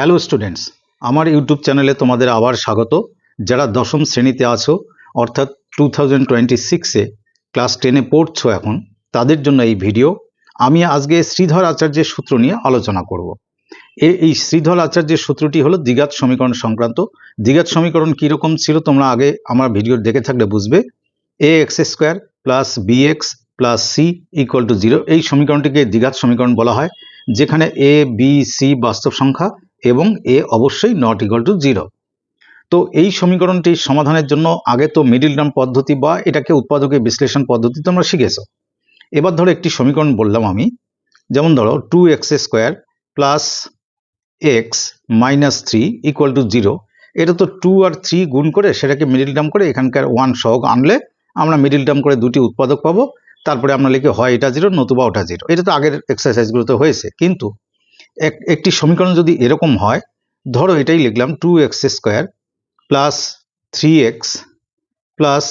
Hello students, আমার YouTube চ্যানেলে তোমাদের আবার স্বাগত। যারা দশম শ্রেণীতে আছো, অর্থাৎ টু থাউজেন্ড টোয়েন্টি সিক্সে ক্লাস টেনে পড়ছো এখন, তাদের জন্য এই ভিডিও আমি আজকে শ্রীধর আচার্যের সূত্র নিয়ে আলোচনা করব। এই শ্রীধর আচার্যের সূত্রটি হলো দ্বিঘাত সমীকরণ সংক্রান্ত। দ্বিঘাত সমীকরণ কীরকম ছিল তোমরা আগে আমার ভিডিও দেখে থাকলে বুঝবে। A X square plus B X plus C equal to zero এই সমীকরণটিকে দ্বিঘাত সমীকরণ বলা হয়, যেখানে এ বি সি বাস্তব সংখ্যা এবং এ অবশ্যই নট ইকুয়াল টু জিরো তো এই সমীকরণটি সমাধানের জন্য আগে তো মিডিল টার্ম পদ্ধতি বা এটাকে উৎপাদকের বিশ্লেষণ পদ্ধতি তোমরা শিখেছো। এবার ধরো একটি সমীকরণ বললাম আমি, যেমন ধরো two X square plus X minus three equal to zero এটা তো টু আর থ্রি গুণ করে সেটাকে মিডিল টার্ম করে এখানকার ওয়ান সহগ আনলে আমরা মিডিল টার্ম করে দুটি উৎপাদক পাবো, তারপরে আমরা লিখি হয় এটা জিরো নতুবা ওটা জিরো এটা তো আগের এক্সারসাইজগুলোতে হয়েছে, কিন্তু একটি সমীকরণ যদি এরকম হয়, ধরো এটাই লিখলাম two X square plus three X plus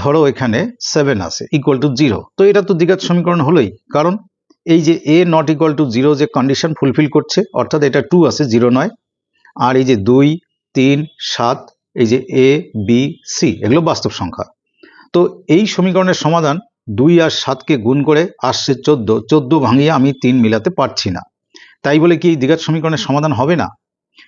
ধরো এখানে সেভেন আছে ইকুয়াল টু জিরো তো এটা তো দ্বিঘাত সমীকরণ হলোই, কারণ এই যে a not equal to zero যে কন্ডিশন ফুলফিল করছে, অর্থাৎ এটা টু আছে জিরো নয়, আর এই যে দুই, তিন, সাত, এই যে এ বি সি এগুলো বাস্তব সংখ্যা। তো এই সমীকরণের সমাধান দুই আর সাতকে গুণ করে আসছে চোদ্দ চোদ্দ ভাঙিয়ে আমি তিন মিলাতে পারছি না। তাই বলে কি দ্বিঘাত সমীকরণের সমাধান হবে না?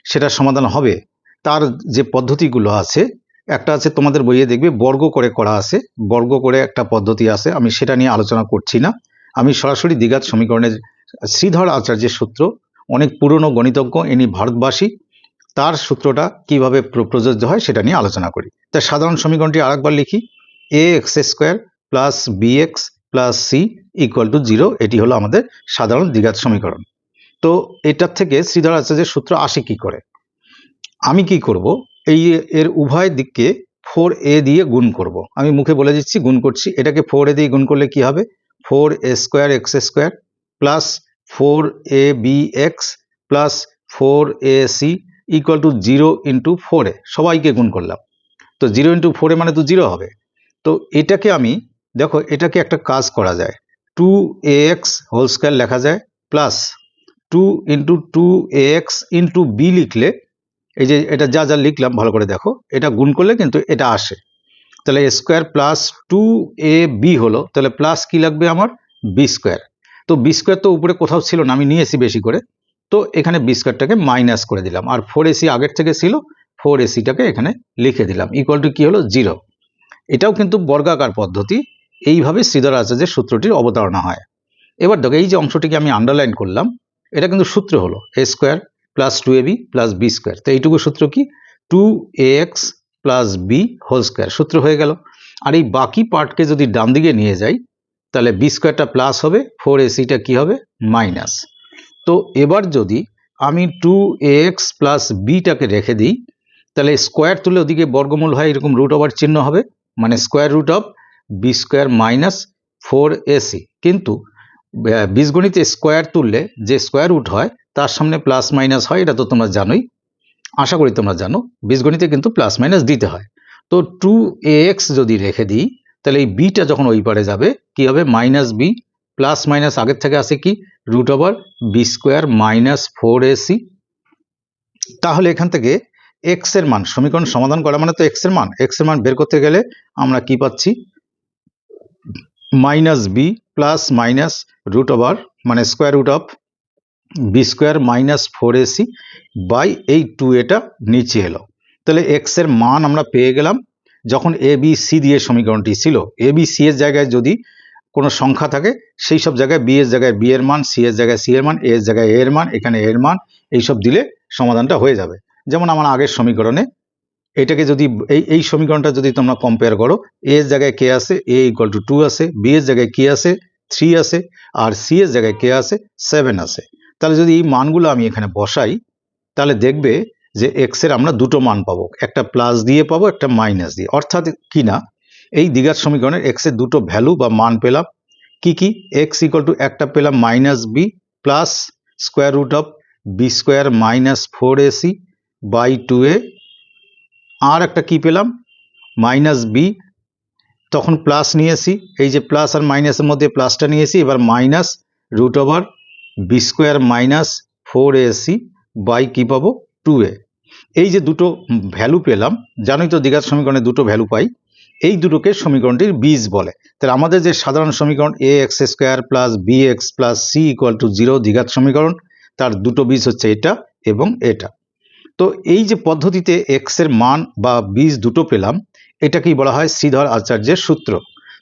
সেটার সমাধান হবে। তার যে পদ্ধতিগুলো আছে, একটা আছে তোমাদের বইয়ে দেখবে বর্গ করে করা আছে, বর্গ করে একটা পদ্ধতি আছে, আমি সেটা নিয়ে আলোচনা করছি না। আমি সরাসরি দ্বিঘাত সমীকরণের শ্রীধর আচার্যের সূত্র, অনেক পুরনো গণিতজ্ঞ, ইনি ভারতবাসী, তার সূত্রটা কীভাবে প্র- প্রযোজ্য হয় সেটা নিয়ে আলোচনা করি। তা সাধারণ সমীকরণটি আরেকবার লিখি a x square plus b x plus c equal to zero এটি হলো আমাদের সাধারণ দ্বিঘাত সমীকরণ। তো এটার থেকে শ্রীধর আচার্যের সূত্র আসে কি করে? আমি কি করব? এই এর উভয় দিককে ফোর এ দিয়ে গুণ করব। আমি মুখে বলে দিচ্ছি, গুণ করছি। এটাকে ফোর এ দিয়ে গুণ করলে কি হবে? Four a square x square plus four a b x plus four a c equal to zero into four সবাইকে গুণ করলাম। তো জিরো ইন্টু ফোর মানে তো জিরো হবে। তো এটাকে আমি, দেখো, এটাকে একটা কাজ করা যায়। Two a x whole square লেখা যায় plus two into two x into b লিখলে, এই যে এটা যা যা লিখলাম, ভালো করে দেখো, এটা গুণ করলে কিন্তু এটা আসে। তাহলে square plus two a b হলো, তাহলে প্লাস কি লাগবে আমার? বি স্কোয়ার তো বি স্কোয়ার তো উপরে কোথাও ছিল না, আমি নিয়েছি বেশি করে, তো এখানে বি স্কোয়ারটাকে মাইনাস করে দিলাম। আর ফোর এসি আগের থেকে ছিল ফোর এসিটাকে এখানে লিখে দিলাম ইকুয়াল টু কি হলো? জিরো এটাও কিন্তু বর্গাকার পদ্ধতি, এইভাবে শ্রীধর আচার্যের সূত্রটির অবতারণা হয়। এবার দেখো, এই যে অংশটিকে আমি আন্ডারলাইন করলাম এটা কিন্তু সূত্র হলো a square plus two a b plus b square তো এইটুকু সূত্র কি? Two a x plus b whole square সূত্র হয়ে গেল। আর এই বাকি পার্টকে যদি ডান দিকে নিয়ে যাই, তাহলে বি স্কোয়ারটা প্লাস হবে ফোর এসিটা কী হবে? মাইনাস তো এবার যদি আমি টু এ এক্স প্লাস বিটাকে রেখে দিই, তাহলে স্কোয়ার তুলে ওদিকে বর্গমূল হয়, এরকম রুট ওভার চিহ্ন হবে। মানে square root of b square minus four a c কিন্তু বীজগণিতে স্কোয়ার তুললে যে স্কোয়ার রুট হয়, তার সামনে প্লাস মাইনাস হয়, এটা তো তোমরা জানোই। আশা করি তোমরা জানো, বীজগণিতে কিন্তু প্লাস মাইনাস দিতে হয়। তো টু এক্স যদি রেখে দিই, তাহলে এই বিটা যখন ওই পারে যাবে, কি হবে? মাইনাস বি প্লাস মাইনাস আগের থেকে আসে কি? Root over b square minus four a c তাহলে এখান থেকে এক্সের মান, সমীকরণ সমাধান করা মানে তো এক্সের মান। এক্সের মান বের করতে গেলে আমরা কি পাচ্ছি? Minus b plus minus root over মানে square root of b square minus four a c by এই টু এটা নিচে এলো। তাহলে এক্সের মান আমরা পেয়ে গেলাম যখন এ বি সি দিয়ে সমীকরণটি ছিল। এ বি সি এর জায়গায় যদি কোনো সংখ্যা থাকে, সেই সব জায়গায় বি এর জায়গায় বি এর মান সি এর জায়গায় সি এর মান এ এর জায়গায় এর মান, এখানে এর মান, এইসব দিলে সমাধানটা হয়ে যাবে। যেমন আমার আগের সমীকরণে এটাকে যদি, এই এই সমীকরণটা যদি তোমরা কম্পেয়ার করো এ এর জায়গায় কে আছে এ ইকুয়াল টু টু আছে বি এর জায়গায় কে আছে থ্রি আছে, আর সি এর জায়গায় কে আছে সেভেন আছে। তাহলে যদি এই মানগুলো আমি এখানে বসাই, তাহলে দেখবে যে এক্সের আমরা দুটো মান পাবো, একটা প্লাস দিয়ে পাবো, একটা মাইনাস দিয়ে। অর্থাৎ কি না এই দ্বিঘাত সমীকরণের এক্সের দুটো ভ্যালু বা মান পেলাম, কি কি? এক্স ইকুয়াল টু একটা পেলাম minus b plus square root of b square minus four a c by two a আর একটা কি পেলাম? Minus B. তখন প্লাস নিয়েছি। এই যে প্লাস আর মাইনাসের মধ্যে প্লাসটা নিয়েছি, এবার minus root over b square minus four a c by কি পাবো? Two a. এই যে দুটো ভ্যালু পেলাম, জানোই তো দ্বিঘাত সমীকরণে দুটো ভ্যালু পাই, এই দুটোকে সমীকরণটির বীজ বলে। তাহলে আমাদের যে সাধারণ সমীকরণ a x square plus b x plus c equal to zero দ্বিঘাত সমীকরণ, তার দুটো বীজ হচ্ছে এটা এবং এটা। তো এই যে পদ্ধতিতে এক্সের মান বা বীজ দুটো পেলাম, এটাকেই বলা হয় শ্রীধর আচার্যের সূত্র।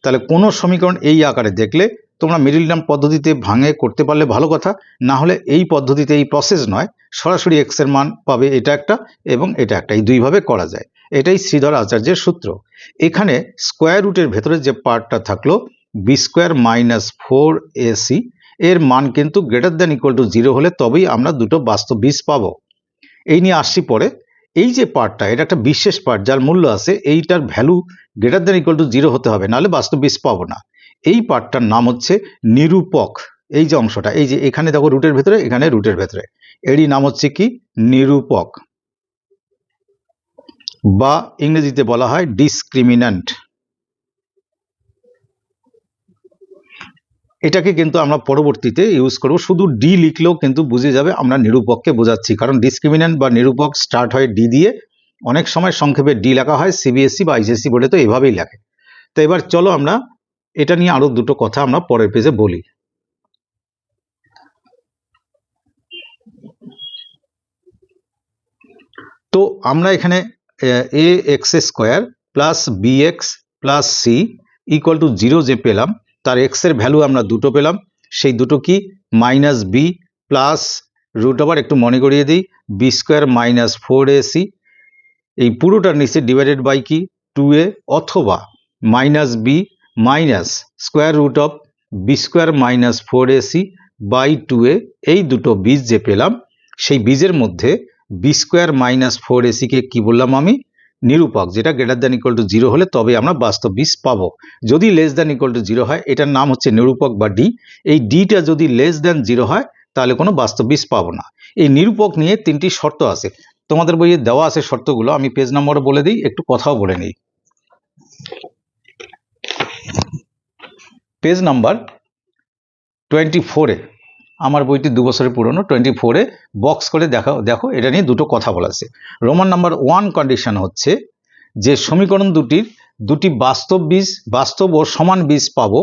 তাহলে কোনো সমীকরণ এই আকারে দেখলে তোমরা মিডিল টার্ম পদ্ধতিতে ভাঙে করতে পারলে ভালো কথা, না হলে এই পদ্ধতিতে এই প্রসেস নয়, সরাসরি এক্সের মান পাবে এটা একটা এবং এটা একটা, এই দুইভাবে করা যায়। এটাই শ্রীধর আচার্যের সূত্র। এখানে স্কোয়ার রুটের ভেতরে যে পার্টটা থাকল b square minus four a c এর মান কিন্তু greater than equal to zero হলে তবেই আমরা দুটো বাস্তব বীজ পাবো। এই নিয়ে আসছি পরে। এই যে পার্টটা এটা একটা বিশেষ পার্ট যার মূল্য আছে এইটার value greater than equal to zero হতে হবে, নাহলে বাস্তব বীজ পাবো না। এই পার্টটার নাম হচ্ছে নিরূপক। এই যে অংশটা, এই যে এখানে দেখো রুটের ভেতরে, এখানে রুটের ভেতরে। এরই নাম হচ্ছে কি? নিরূপক। বা ইংরেজিতে বলা হয় ডিসক্রিমিন্যান্ট এটাকে কিন্তু আমরা পরবর্তীতে ইউজ করব। শুধু ডি লিখলেও কিন্তু বুঝে যাবে, আমরা নিরূপককে বোঝাচ্ছি। কারণ ডিসক্রিমিন্যান্ট বা নিরূপক স্টার্ট হয় ডি দিয়ে। অনেক সময় সংক্ষেপে ডি লেখা হয় সিবিএসসি বা আইসিএসসি বোর্ডে তো এভাবেই লেখে। তো এবার চলো আমরা এটা নিয়ে আরও দুটো কথা আমরা পরের পেজে বলি। তো আমরা এখানে, a x square, plus b, x, plus c equal to zero যে পেলাম তার এক্সের ভ্যালু আমরা দুটো পেলাম। সেই দুটো কি? Minus b plus root over একটু মনে করিয়ে দিই। B square minus four a c এই পুরোটার নিচে ডিভাইডেড বাই কি? টু এ অথবা minus b minus square root of b square minus four a c by two a এই দুটো বীজ যে পেলাম, সেই বীজের মধ্যে বি স্কোয়ার মাইনাস ফোর এসিকে কি বললাম আমি? নিরূপক, যেটা greater than equal to zero হলে তবে আমরা বাস্তব বীজ পাবো। যদি less than equal to zero হয়, এটার নাম হচ্ছে নিরূপক বা ডি এই ডিটা যদি লেস দ্যান জিরো হয়, তাহলে কোনো বাস্তব বীজ পাবো না। এই নিরূপক নিয়ে তিনটি শর্ত আছে। তোমাদের বইয়ে দেওয়া আছে শর্তগুলো, আমি পেজ নম্বরে বলে দিই, একটু কথাও বলে নিই। পেজ নাম্বার টোয়েন্টি ফোরে আমার বইটি দু বছরের পুরনো টোয়েন্টি ফোরে বক্স করে দেখা, দেখো, এটা নিয়ে দুটো কথা বলা আছে। রোমান নাম্বার ওয়ান কন্ডিশন হচ্ছে যে সমীকরণ দুটির দুটি বাস্তব বীজ, বাস্তব ও সমান বীজ পাবো।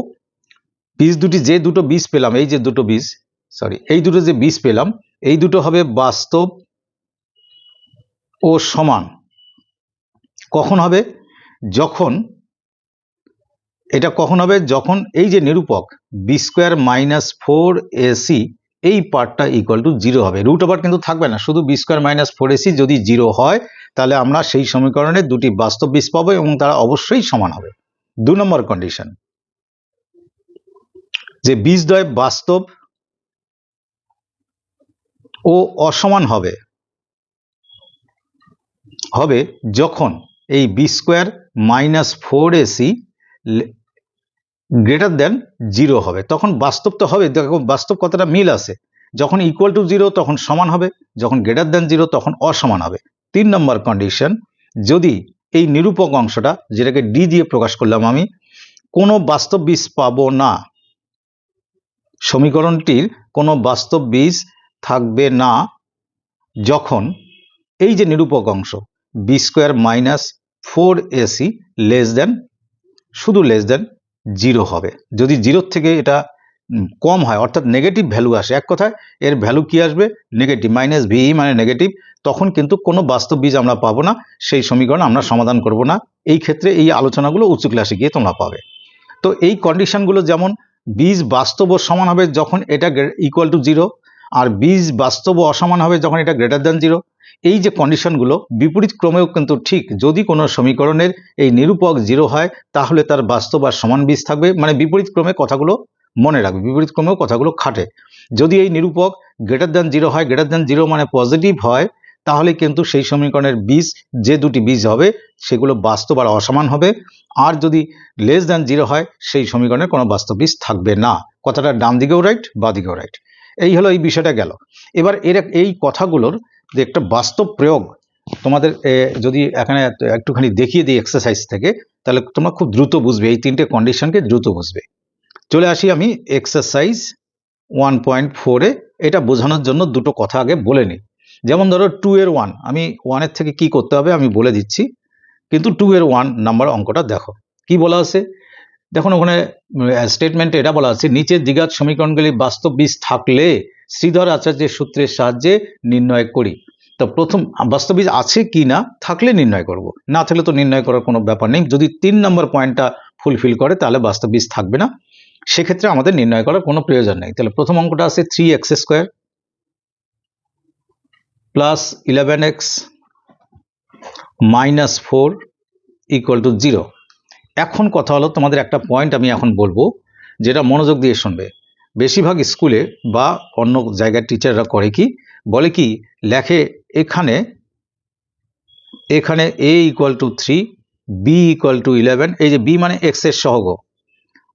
বীজ দুটি, যে দুটো বীজ পেলাম, এই যে দুটো বীজ সরি এই দুটো যে বীজ পেলাম, এই দুটো হবে বাস্তব ও সমান। কখন হবে? যখন এটা কখন হবে? যখন এই যে নিরূপক b square minus four a c এই পার্টটা ইকুয়াল টু জিরো হবে। রুট ওভার কিন্তু থাকবে না, শুধু b square minus four a c যদি জিরো হয়, তাহলে আমরা সেই সমীকরণে দুটি বাস্তব বীজ পাবো এবং তারা অবশ্যই সমান হবে। দু নম্বর কন্ডিশন যে বীজদ্বয় বাস্তব ও অসমান হবে। হবে যখন এই b square minus four a c greater than zero হবে। তখন বাস্তব তো হবে, দেখো বাস্তব কতটা মিল আছে। যখন ইকুয়াল টু জিরো তখন সমান হবে। যখন গ্রেটার দেন জিরো তখন অসমান হবে। তিন নম্বর কন্ডিশন যদি এই নিরূপক অংশটা, যেটাকে ডি দিয়ে প্রকাশ করলাম আমি, কোনো বাস্তব বীজ পাব না। সমীকরণটির কোনো বাস্তব বীজ থাকবে না। যখন এই যে নিরূপক অংশ b square minus four a c less than শুধু লেস দেন জিরো হবে। যদি জিরোর থেকে এটা কম হয়, অর্থাৎ নেগেটিভ ভ্যালু আসে, এক কথায় এর ভ্যালু কি আসবে? নেগেটিভ মাইনাস ভিই মানে নেগেটিভ তখন কিন্তু কোনো বাস্তব বীজ আমরা পাবো না, সেই সমীকরণ আমরা সমাধান করব না। এই ক্ষেত্রে এই আলোচনাগুলো উচ্চ ক্লাসে গিয়ে তোমরা পাবে। তো এই কন্ডিশনগুলো যেমন বীজ বাস্তব সমান হবে যখন এটা ইকুয়াল টু জিরো আর বীজ বাস্তব অসমান হবে যখন এটা গ্রেটার দ্যান জিরো এই যে কন্ডিশনগুলো বিপরীত ক্রমেও কিন্তু ঠিক যদি কোনো সমীকরণের এই নিরূপক জিরো হয়, তাহলে তার বাস্তব আর সমান বীজ থাকবে। মানে বিপরীত ক্রমে কথাগুলো মনে রাখবে, বিপরীত ক্রমেও কথাগুলো খাটে। যদি এই নিরূপক গ্রেটার দ্যান জিরো হয় গ্রেটার দ্যান জিরো মানে পজিটিভ হয়, তাহলে কিন্তু সেই সমীকরণের বীজ, যে দুটি বীজ হবে, সেগুলো বাস্তব আর অসমান হবে। আর যদি লেস দ্যান জিরো হয়, সেই সমীকরণের কোনো বাস্তব বীজ থাকবে না। কথাটা ডান দিকেও রাইট বা দিকেও রাইট এই হলো এই বিষয়টা গেল। এবার এর, এই কথাগুলোর যে একটা বাস্তব প্রয়োগ তোমাদের যদি এখানে একটুখানি দেখিয়ে দিই এক্সারসাইজ থেকে, তাহলে তোমরা খুব দ্রুত বুঝবে, এই তিনটে কন্ডিশনকে দ্রুত বুঝবে। চলে আসি আমি এক্সারসাইজ ওয়ান পয়েন্ট ফোরে এটা বোঝানোর জন্য দুটো কথা আগে বলে নিই। যেমন ধরো টু এর ওয়ান আমি ওয়ানের থেকে কি করতে হবে আমি বলে দিচ্ছি, কিন্তু টু এর ওয়ান নাম্বার অঙ্কটা দেখো। কি বলা আছে? দেখুন ওখানে স্টেটমেন্টে এটা বলা আছে, নিচের দ্বিঘাত সমীকরণগুলি বাস্তব বীজ থাকলে শ্রীধর আচার্যের সূত্রের সাহায্যে নির্ণয় করি। তো প্রথম বাস্তব বীজ আছে কি না, থাকলে নির্ণয় করব। না থাকলে তো নির্ণয় করার কোনো ব্যাপার নেই। যদি তিন নম্বর পয়েন্টটা ফুলফিল করে, তাহলে বাস্তব বীজ থাকবে না। সেক্ষেত্রে আমাদের নির্ণয় করার কোনো প্রয়োজন নেই। তাহলে প্রথম অঙ্কটা আছে three x square plus eleven x minus four equal to zero এখন কথা হলো, তোমাদের একটা পয়েন্ট আমি এখন বলব, যেটা মনোযোগ দিয়ে শুনবে। বেশিরভাগ স্কুলে বা অন্য জায়গার টিচাররা করে কি? বলে কি, লেখে এখানে এখানে a equal to three b equal to eleven এই যে বি মানে এক্সের সহগ।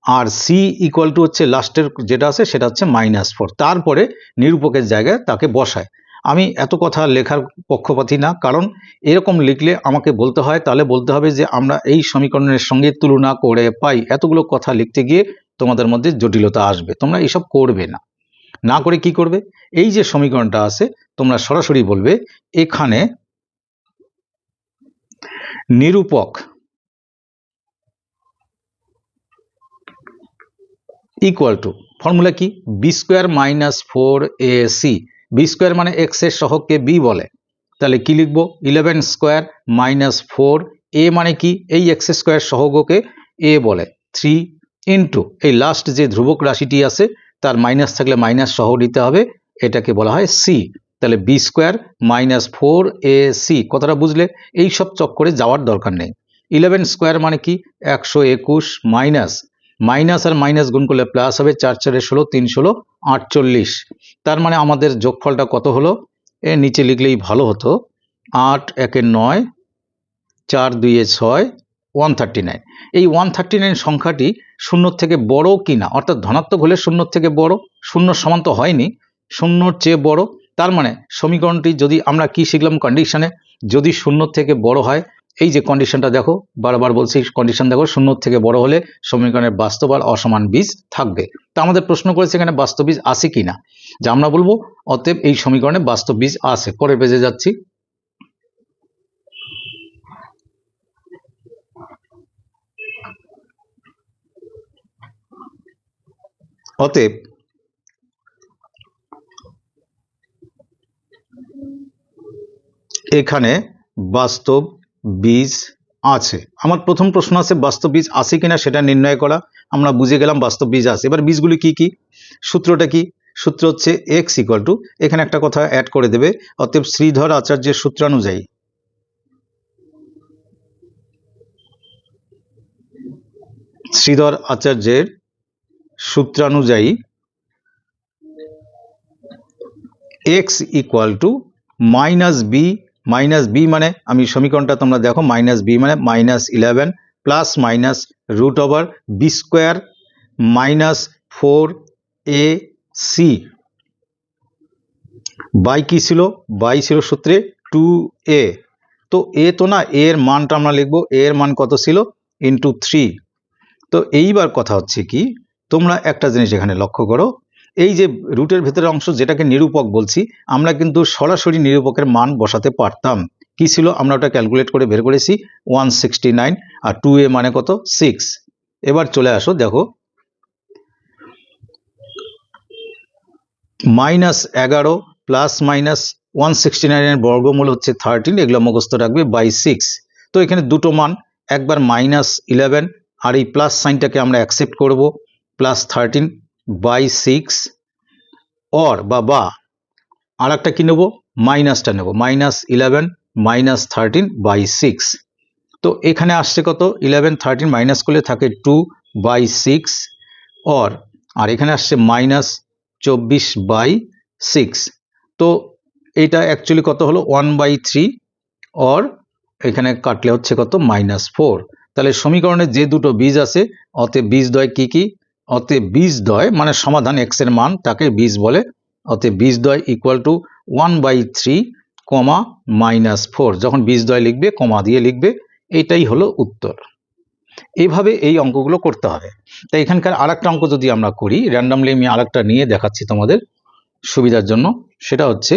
আর সি ইকুয়াল টু হচ্ছে লাস্টের যেটা আছে, সেটা হচ্ছে মাইনাস ফোর তারপরে নিরূপকের জায়গায় তাকে বসায়। আমি এত কথা লেখার পক্ষপাতী না, কারণ এরকম লিখলে আমাকে বলতে হয়, তাহলে বলতে হবে যে আমরা এই সমীকরণের সঙ্গে তুলনা করে পাই। এতগুলো কথা লিখতে গিয়ে তোমাদের মধ্যে জটিলতা আসবে, তোমরা এইসব করবে না। না করে কি করবে? এই যে সমীকরণটা আছে, তোমরা সরাসরি বলবে, এখানে নিরূপক ইকুয়াল টু ফর্মুলা কি? B square minus four a c b square মানে এক্সের সহগকে বি বলে। তাহলে কি লিখব? Eleven square minus four a মানে কি? এই এক্স স্কোয়ার সহগকে এ বলে। থ্রি ইন্টু, এই লাস্ট যে ধ্রুবক রাশিটি আছে, তার মাইনাস থাকলে মাইনাস সহ নিতে হবে, এটাকে বলা হয় সি তাহলে b square minus four a c কথাটা বুঝলে? এই সব চক্করে যাওয়ার দরকার নেই। ইলেভেন স্কোয়ার মানে কি? একশো একুশ মাইনাস মাইনাস আর মাইনাস গুণ করলে প্লাস হবে চার চারে ষোলো, তিন ষোলো, আটচল্লিশ। তার মানে আমাদের যোগফলটা কত হলো? এ নিচে লিখলেই ভালো হতো, আট একে নয়, চার দুইয়ে ছয় ওয়ান থার্টি নাইন এই ওয়ান থার্টি নাইন সংখ্যাটি শূন্যর থেকে বড় কি না অর্থাৎ ধনাত্মক হলে শূন্যর থেকে বড়, শূন্য সমান তো হয়নি, শূন্যর চেয়ে বড়। তার মানে সমীকরণটি যদি আমরা কি শিখলাম কন্ডিশনে যদি শূন্যর থেকে বড় হয়, এই যে কন্ডিশনটা দেখো, বারবার বলছি কন্ডিশন দেখো, শূন্য থেকে বড় হলে সমীকরণের বাস্তব আর অসমান বীজ থাকবে। তা আমাদের প্রশ্ন করেছে এখানে বাস্তব বীজ আছে কি না যা আমরা বলব, অতএব এই সমীকরণে বাস্তব বীজ আছে। পরের পেজে যাচ্ছি। অতএব এখানে বাস্তব বীজ আছে। আমার প্রথম প্রশ্ন আছে, বাস্তব বীজ আছে কিনা সেটা নির্ণয় করা। আমরা বুঝে গেলাম বাস্তব বীজ আছে। এবার বীজগুলি কি কি? সূত্রটা কি? সূত্র হচ্ছে এক্স ইকুয়াল টু এখানে একটা কথা অ্যাড করে দেবে, অতএব শ্রীধর আচার্যের সূত্রানুযায়ী। শ্রীধর আচার্যের সূত্রানুযায়ী x equal to minus b minus b মানে আমি সমীকরণটা তোমরা দেখো মাইনাস বি মানে minus eleven plus minus root over b square minus four a c by কি ছিল? বাই ছিল সূত্রে টু এ তো এ তো না এর মানটা আমরা লিখব এর মান কত ছিল? ইন্টু থ্রি তো এইবার কথা হচ্ছে কি তোমরা একটা জিনিস এখানে লক্ষ্য করো। এই যে রুটের ভেতরের অংশ যেটাকে নিরূপক বলছি, আমরা কিন্তু সরাসরি নিরূপকের মান বসাতে পারতাম। কি ছিল? আমরা ওটা ক্যালকুলেট করে বের করেছি ওয়ান আর টু এ মানে কত? সিক্স এবার চলে আসো, দেখো। মাইনাস এগারো প্লাস মাইনাস ওয়ান সিক্সটি নাইনের বর্গমূল হচ্ছে থার্টিন এগুলো মুখস্থ রাখবে বাই সিক্স তো এখানে দুটো মান, একবার মাইনাস ইলেভেন আর এই প্লাস সাইনটাকে আমরা অ্যাকসেপ্ট করব। Plus thirteen by six or বা বা আর একটা কী নেব? মাইনাসটা নেব। Minus eleven minus thirteen by six তো এখানে আসছে কত? ইলেভেন থার্টিন মাইনাস করলে থাকে টু বাই সিক্স অর আর এখানে আসছে মাইনাস চব্বিশ বাই সিক্স তো এটা অ্যাকচুয়ালি কত হলো? ওয়ান বাই থ্রি অর এখানে কাটলে হচ্ছে কত? মাইনাস ফোর তাহলে সমীকরণে যে দুটো বীজ আছে, অতএব বীজদ্বয় কি কি? অতএব বীজদ্বয় মানে সমাধান এক্সের মান, তাকে বীজ বলে। অতএব বীজদ্বয় equal to one by three comma minus four যখন বীজদ্বয় লিখবে কমা দিয়ে লিখবে, এটাই হলো উত্তর। এইভাবে এই অঙ্কগুলো করতে হবে। তাই এখানকার আর একটা অঙ্ক যদি আমরা করি র্যান্ডামলি আমি আর নিয়ে দেখাচ্ছি তোমাদের সুবিধার জন্য। সেটা হচ্ছে,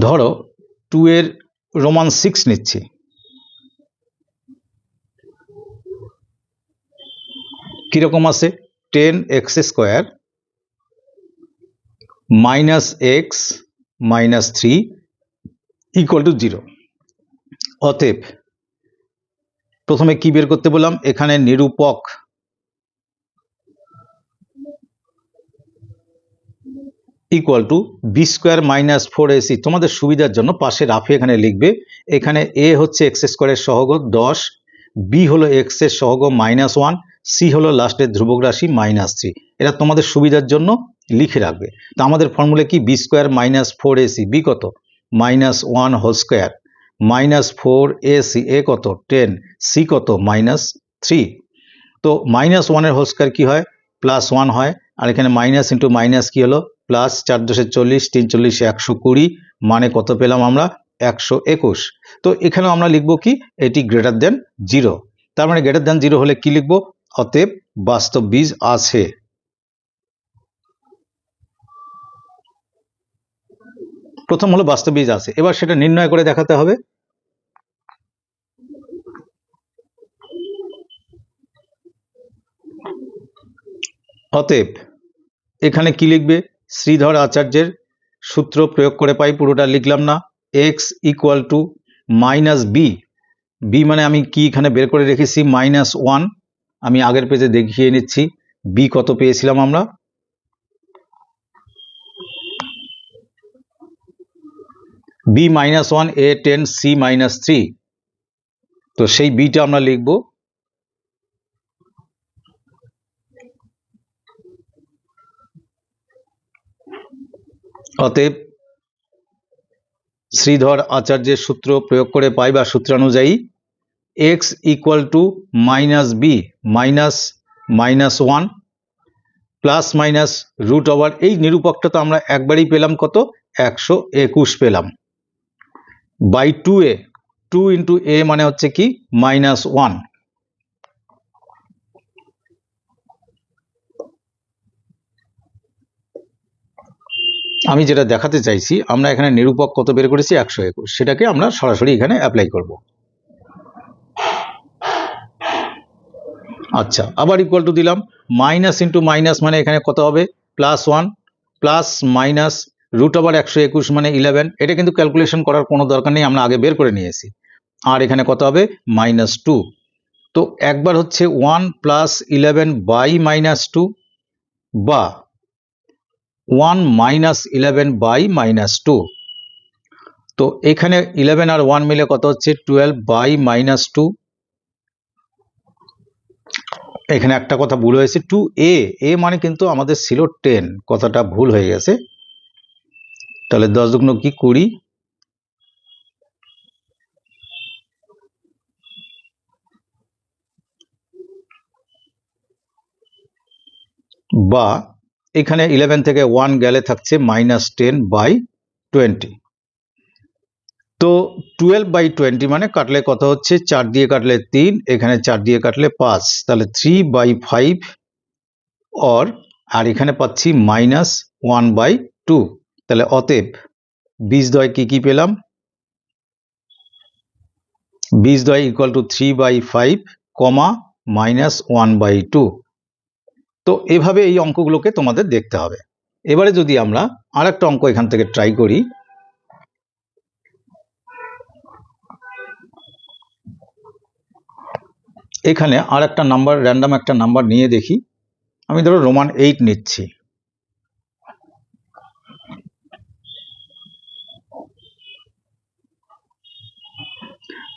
ধরো টু এর রোমান সিক্স নিচ্ছি। কীরকম আছে? Ten x square minus x minus three equal to zero অতএব, প্রথমে কি বের করতে বললাম? এখানে নিরূপক equal to b square minus four a c তোমাদের সুবিধার জন্য পাশে রাফে এখানে লিখবে, এখানে এ হচ্ছে এক্স স্কোয়ারের সহগ দশ বি হলো এক্সের সহগ মাইনাস ওয়ান সি হলো লাস্টের ধ্রুবক রাশি মাইনাস থ্রি এটা তোমাদের সুবিধার জন্য লিখে রাখবে। তো আমাদের ফর্মুলা কি? B square minus four a c b কত? Minus one whole square minus four a c a কত? টেন সি কত? মাইনাস থ্রি তো মাইনাস ওয়ানের হোল স্কোয়ার কী হয়? প্লাস ওয়ান হয়। আর এখানে মাইনাস ইন্টু মাইনাস কী হলো? প্লাস চার দশে চল্লিশ, তিন চল্লিশে, একশো কুড়ি। মানে কত পেলাম আমরা? একশো একুশ। তো এখানেও আমরা লিখব কি? এটি গ্রেটার দেন জিরো তার মানে গ্রেটার দেন জিরো হলে কি লিখব? অতএব বাস্তব বীজ আছে। প্রথম হলো বাস্তব বীজ আছে। এবার সেটা নির্ণয় করে দেখাতে হবে। অতএব এখানে কি লিখবে? শ্রীধর আচার্যের সূত্র প্রয়োগ করে পাই, পুরোটা লিখলাম না। X equal to minus b b মানে আমি কি এখানে বের করে রেখেছি? মাইনাস ওয়ান আমি আগের পেজে দেখিয়ে নিচ্ছি। বি কত পেয়েছিলাম আমরা? B minus one a ten c minus three তো সেই বিটা আমরা লিখব। অতএব শ্রীধর আচার্যের সূত্র প্রয়োগ করে পাই বা সূত্রানুযায়ী x equal to minus b minus minus one plus minus root over এই নিরূপকটা তো আমরা একবারই পেলাম কত? একশো একুশ পেলাম। By two a two into a মানে হচ্ছে কি? মাইনাস ওয়ান আমি যেটা দেখাতে চাইছি, আমরা এখানে নিরূপক কত বের করেছি? একশো একুশ। সেটাকে আমরা সরাসরি এখানে অ্যাপ্লাই করব। আচ্ছা আবার ইকুয়াল টু দিলাম মাইনাস ইন্টু মাইনাস মানে এখানে কত হবে? Plus one plus minus root আবার একশো একুশ মানে ইলেভেন এটা কিন্তু ক্যালকুলেশন করার কোনো দরকার নেই, আমরা আগে বের করে নিয়েছি। আর এখানে কত হবে? মাইনাস টু তো একবার হচ্ছে one plus eleven by minus two বা one minus eleven by minus two তো এখানে ইলেভেন আর ওয়ান মিলে কত হচ্ছে? টুয়েলভ বাই মাইনাস টু এখানে একটা কথা ভুল হয়েছে। টু এ এ মানে কিন্তু আমাদের ছিল টেন কথাটা ভুল হয়ে গেছে। তাহলে দশ দুগ্ন কি কুড়ি? বা, এখানে ইলেভেন থেকে ওয়ান গেলে থাকছে মাইনাস টেন বাই টোয়েন্টি তো টুয়েলভ বাই টোয়েন্টি মানে কাটলে কত হচ্ছে? চার দিয়ে কাটলে তিন, এখানে চার দিয়ে কাটলে পাঁচ, তাহলে থ্রি বাই ফাইভ অর আর এখানে পাচ্ছি মাইনাস ওয়ান বাই টু তাহলে অতএব বিষ দয় কী কী পেলাম? বীজদ্বয় equal to three by five comma minus one by two তো এভাবে এই অঙ্কগুলোকে তোমাদের দেখতে হবে। এবারে যদি আমরা আর একটা অঙ্ক এখান থেকে ট্রাই করি এখানে আর একটা নাম্বার র্যান্ডাম একটা নাম্বার নিয়ে দেখি। আমি ধরো রোমান এইট নিচ্ছি।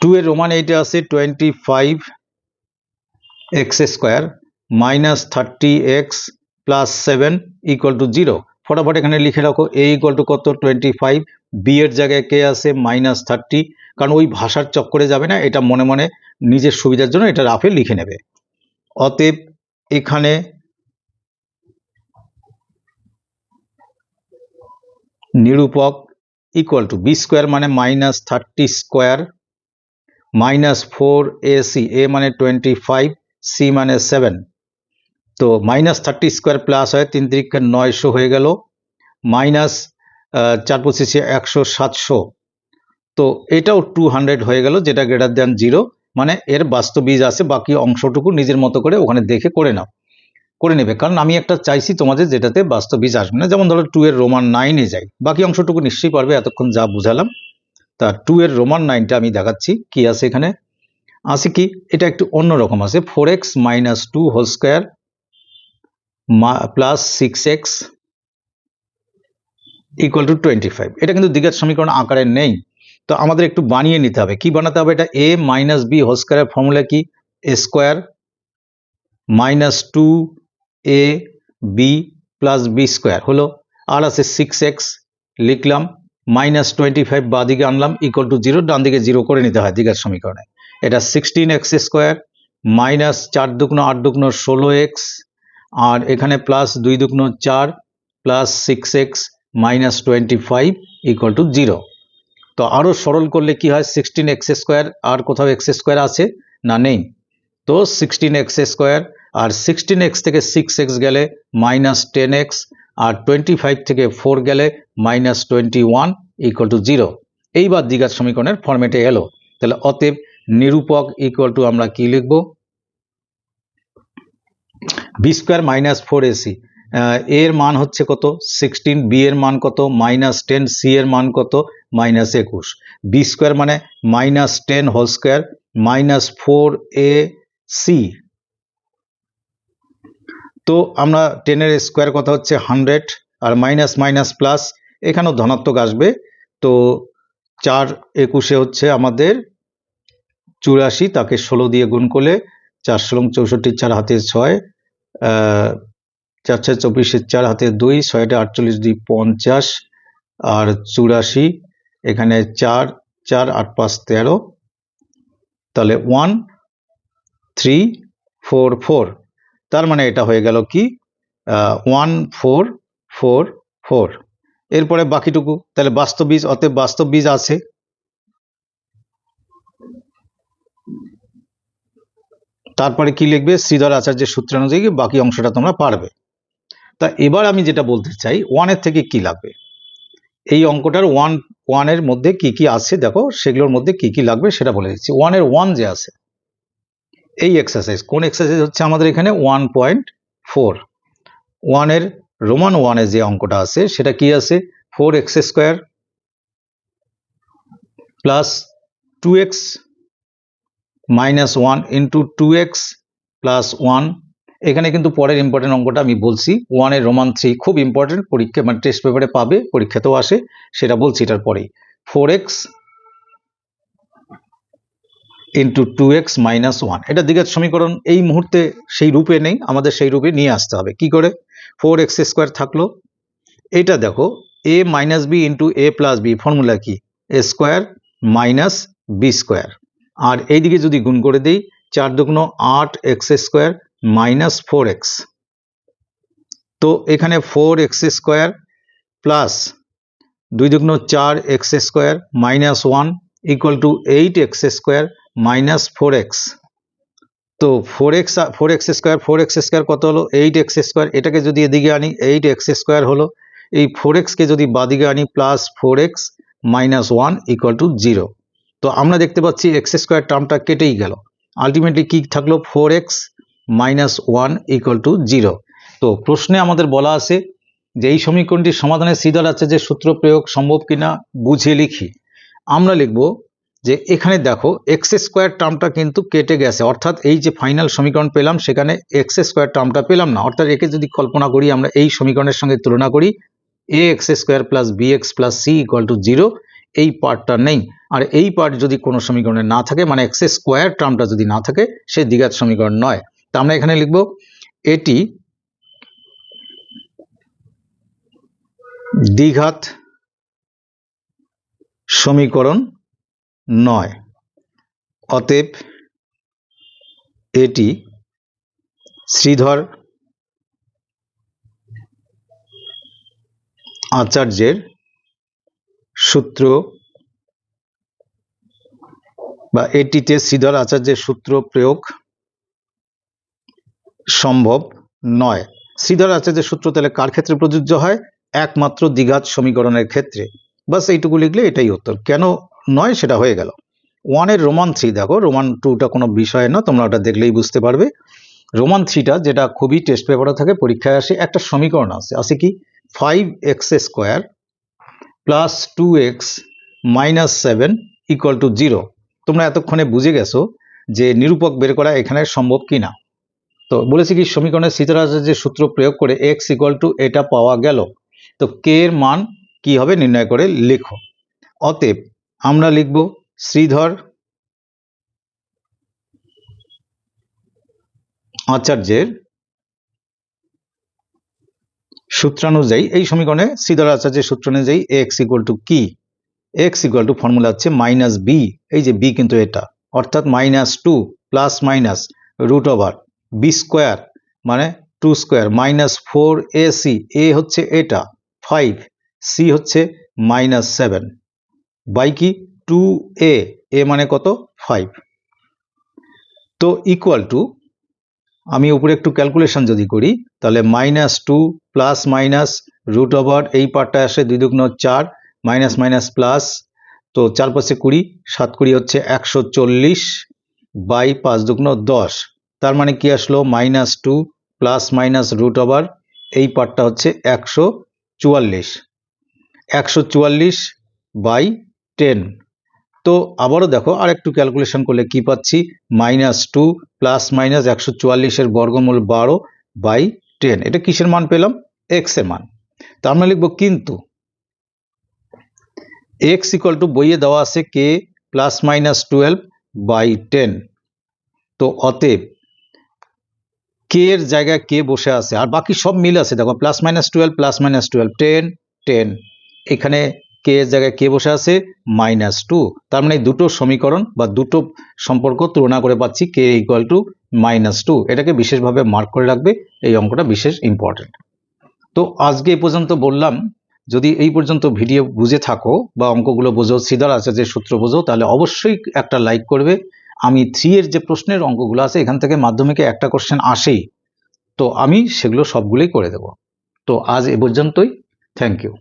টু এর রোমান এইটে আছে twenty five x square minus thirty x plus seven equal to zero ফটাফট এখানে লিখে রাখো এ ইকুয়াল টু কত? টোয়েন্টি ফাইভ বি এর জায়গায় কে আছে মাইনাস থার্টি কারণ ওই ভাষার চক্করে যাবে না, এটা মনে মনে নিজের সুবিধার জন্য এটা রাফে লিখে নেবে। অতএব এখানে নিরূপক ইকুয়াল টু বি স্কোয়ার মানে minus thirty square minus four a c a মানে টোয়েন্টি ফাইভ সি মানে সেভেন তো মাইনাস থার্টি স্কোয়ার প্লাস হয়, তিন তিরিক্ষে নয়শো হয়ে গেল। মাইনাস চার পঁচিশে একশো, সাতশো। তো এটাও টু হান্ড্রেড হয়ে গেল, যেটা গ্রেটার দ্যান জিরো মানে এর বাস্তব বীজ আছে, বাকি অংশটুকু নিজের মতো করে ওখানে দেখে করে নাও, করে নেবে। কারণ আমি একটা চাইছি তোমাদের যেটাতে বাস্তব বীজ আসবে না, যেমন ধরো টু এর রোমান নাইনে যাই, বাকি অংশটুকু নিশ্চয়ই পারবে, এতক্ষণ যা বুঝালাম। তা টু এর রোমান নাইনটা আমি দেখাচ্ছি, কি আছে এখানে? আছে কি? এটা একটু অন্যরকম আছে four x minus two whole square plus six x equal to twenty five এটা কিন্তু দ্বিঘাত সমীকরণ আকারে নেই। তো আমাদের একটু বানিয়ে নিতে হবে। কি বানাতে হবে এটা? এ মাইনাস বি হোল স্কোয়ারের ফর্মুলা কি? A square minus two a b plus b square হলো। আর আছে সিক্স এক্স লিখলাম মাইনাস টোয়েন্টি ফাইভ বা দিকে আনলাম ইকুয়াল টু জিরো ডান দিকে জিরো করে নিতে হয় দ্বিঘাত সমীকরণে। এটা সিক্সটিন এক্স স্কোয়ার মাইনাস চার দুগ্ন আট দুগ্ন ষোলো এক্স আর এখানে প্লাস দুই দুগ্ন চার plus six x minus twenty five equal to zero তো আরও সরল করলে কি হয়? সিক্সটিন এক্স স্কোয়ার আর কোথাও এক্স স্কোয়ার আছে? না, নেই। তো সিক্সটিন এক্স স্কোয়ার আর সিক্সটিন এক্স থেকে সিক্স এক্স গেলে মাইনাস টেন এক্স আর টোয়েন্টি ফাইভ থেকে ফোর গেলে minus twenty one equal to zero এইবার দ্বিঘাত সমীকরণের ফর্মেটে এলো। তাহলে অতএব নিরূপক ইকুয়াল টু আমরা কি লিখব? B square minus four a c এর মান হচ্ছে কত? সিক্সটিন বি এর মান কত? মাইনাস টেন সি এর মান কত? মাইনাস একুশ। বি স্কোয়ার মানে minus ten whole square minus four a c তো আমরা টেনের স্কোয়ার কথা হচ্ছে হান্ড্রেড আর মাইনাস মাইনাস প্লাস এখানেও ধনাত্মক আসবে। তো চার একুশে হচ্ছে আমাদের চুরাশি, তাকে ষোলো দিয়ে গুণ করলে চার ষোলো চৌষট্টি চার হাতে ছয় চার ছয় চব্বিশের চার হাতে দুই, ছয়টা আটচল্লিশ, দুই পঞ্চাশ, আর চুরাশি, এখানে চার চার, আট, পাঁচ, তেরো। তাহলে ওয়ান, থ্রি, ফোর ফোর। তার মানে এটা হয়ে গেল কি? One, four four four. এরপরে বাকিটুকু, তাহলে বাস্তব বীজ, অতএব বাস্তব বীজ আছে। তারপরে কি লিখবে? শ্রীধর আচার্যের সূত্র অনুযায়ী বাকি অংশটা তোমরা পারবে। তা এবার আমি যেটা বলতে চাই ওয়ানের থেকে কি লাগবে? এই অঙ্কটার ওয়ান ওয়ানের মধ্যে কি কি আছে দেখো, সেগুলোর মধ্যে কি কি লাগবে সেটা বলে দিচ্ছি। ওয়ানের ওয়ান যে আছে, এই এক্সারসাইজ কোন এক্সারসাইজ হচ্ছে আমাদের এখানে? ওয়ান পয়েন্ট ফোর ওয়ানের রোমান ওয়ানের যে অঙ্কটা আছে, সেটা কি আছে? Four x square plus two x minus one into two x plus one এখানে কিন্তু পরের ইম্পর্টেন্ট অঙ্কটা আমি বলছি। ওয়ানের রোমান থ্রি খুব ইম্পর্টেন্ট পরীক্ষা মানে টেস্ট পেপারে পাবে, পরীক্ষাতেও আসে, সেটা বলছি এটার পরেই। Four x into two x minus one এটা দ্বিঘাত সমীকরণ, এই মুহূর্তে সেই রূপে নেই, আমাদের সেই রূপে নিয়ে আসতে হবে। কি করে? ফোর এক্স স্কোয়ার থাকল। এটা দেখো a minus b into a plus b formula কি? A square minus b square আর এইদিকে যদি গুণ করে দিই, চার দুগুণ আট x square minus four x তো এখানে ফোর এক্স স্কোয়ার প্লাস দুই দুগুণ চার x square minus one equal to eight x square minus four x তো four x four x square four x square কত হলো? এইট এক্স স্কোয়ার এটাকে যদি এদিকে আনি এইট এক্স স্কোয়ার হলো। এই ফোর এক্সকে যদি বাদিকে আনি plus four x minus one equal to zero তো আমরা দেখতে পাচ্ছি এক্স স্কোয়ার টার্মটা কেটেই গেল। আলটিমেটলি কি থাকল? Four x minus one equal to zero তো প্রশ্নে আমাদের বলা আছে যে এই সমীকরণটির সমাধানে সিদার আছে যে সূত্র প্রয়োগ সম্ভব কিনা বুঝিয়ে লিখি। আমরা লিখব যে এখানে দেখো এক্স স্কোয়ার টার্মটা কিন্তু কেটে গেছে। অর্থাৎ এই যে ফাইনাল সমীকরণ পেলাম, সেখানে এক্স স্কোয়ার টার্মটা পেলাম না। অর্থাৎ একে যদি কল্পনা করি, আমরা এই সমীকরণের সঙ্গে তুলনা করি a x square plus b x plus c equal to zero এই পার্টটা নেই। আর এই পার্ট যদি কোনো সমীকরণে না থাকে মানে এক্স স্কোয়ার টার্মটা যদি না থাকে, সে দ্বিঘাত সমীকরণ নয়। তা আমরা এখানে লিখব এটি দ্বিঘাত সমীকরণ নয়। অতএব এটি শ্রীধর আচার্যের সূত্র বা এটিতে শ্রীধর আচার্যের সূত্র প্রয়োগ সম্ভব নয়। শ্রীধর আচার্যের সূত্র তাহলে কার ক্ষেত্রে প্রযোজ্য হয়? একমাত্র দ্বিঘাত সমীকরণের ক্ষেত্রে। বাস এইটুকু লিখলে এটাই উত্তর। কেন নয়? সেটা হয়ে গেল। ওয়ানের রোমান থ্রি দেখো, রোমান টুটা কোনো বিষয় না, তোমরা ওটা দেখলেই বুঝতে পারবে। রোমান থ্রিটা যেটা খুবই টেস্ট পেপারে থাকে, পরীক্ষায় আসে, একটা সমীকরণ আছে। আছে কি? Five x square plus two x minus seven equal to zero তোমরা এতক্ষণে বুঝে গেছো যে নিরূপক বের করা এখানে সম্ভব কি না তো বলেছি কি, সমীকরণের শীতরাজের যে সূত্র প্রয়োগ করে এক্স ইকুয়াল টু এটা পাওয়া গেল। তো কে এর মান কি হবে নির্ণয় করে লেখো। অতএব আমরা লিখব শ্রীধর আচার্যের সূত্রানুযায়ী, এই সমীকরণে শ্রীধর আচার্যের সূত্র অনুযায়ী এক্স ইকুয়াল টু কি? এক্স ইকুয়াল টু ফর্মুলা হচ্ছে মাইনাস বি এই যে বি কিন্তু এটা, অর্থাৎ minus two plus minus root over b square মানে two square minus four a c, a হচ্ছে এটা, ফাইভ, সি হচ্ছে মাইনাস সেভেন, বাই কি? টু এ এ মানে কত? ফাইভ। তো ইকুয়াল টু আমি উপরে একটু ক্যালকুলেশন যদি করি, তাহলে minus two plus minus root over এই পার্টটা আসে দুই দুগ্ন চার, মাইনাস মাইনাস প্লাস, তো চার পাশে কুড়ি, সাত কুড়ি হচ্ছে একশো চল্লিশ, বাই পাঁচ দুগ্ন দশ। তার মানে কি আসলো? Minus two plus minus root over এই পার্টটা হচ্ছে একশো চুয়াল্লিশ। একশো চুয়াল্লিশ বাই টেন তো আবারও দেখো আর একটু ক্যালকুলেশন করলে কি পাচ্ছি? মাইনাস টু প্লাস মাইনাস একশো চুয়াল্লিশের বর্গমূল বারো বাই টেন এটা কিসের মান পেলাম? এক্সের মান। তার মানে লিখব কিন্তু এক্স ইকুয়াল টু বইয়ে দেওয়া আছে k plus minus twelve by ten তো অতএব কে এর জায়গায় কে বসে আছে? আর বাকি সব মিল আছে, দেখো plus minus twelve plus minus twelve ten ten এখানে কে এর জায়গায় কে বসে আছে? মাইনাস টু তার মানে দুটো সমীকরণ বা দুটো সম্পর্ক তুলনা করে পাচ্ছি k equal to minus two এটাকে বিশেষভাবে মার্ক করে রাখবে, এই অঙ্কটা বিশেষ ইম্পর্টেন্ট তো আজকে এই পর্যন্ত বললাম, যদি এই পর্যন্ত ভিডিও বুঝে থাকো বা অঙ্কগুলো বোঝো, সিদার যে সূত্র বোঝো, তাহলে অবশ্যই একটা লাইক করবে। আমি থ্রি এর যে প্রশ্নের অঙ্কগুলো আছে, এখান থেকে মাধ্যমিকে একটা কোশ্চেন আসেই। তো আমি সেগুলো সবগুলোই করে দেব। তো আজ এ পর্যন্তই। Thank you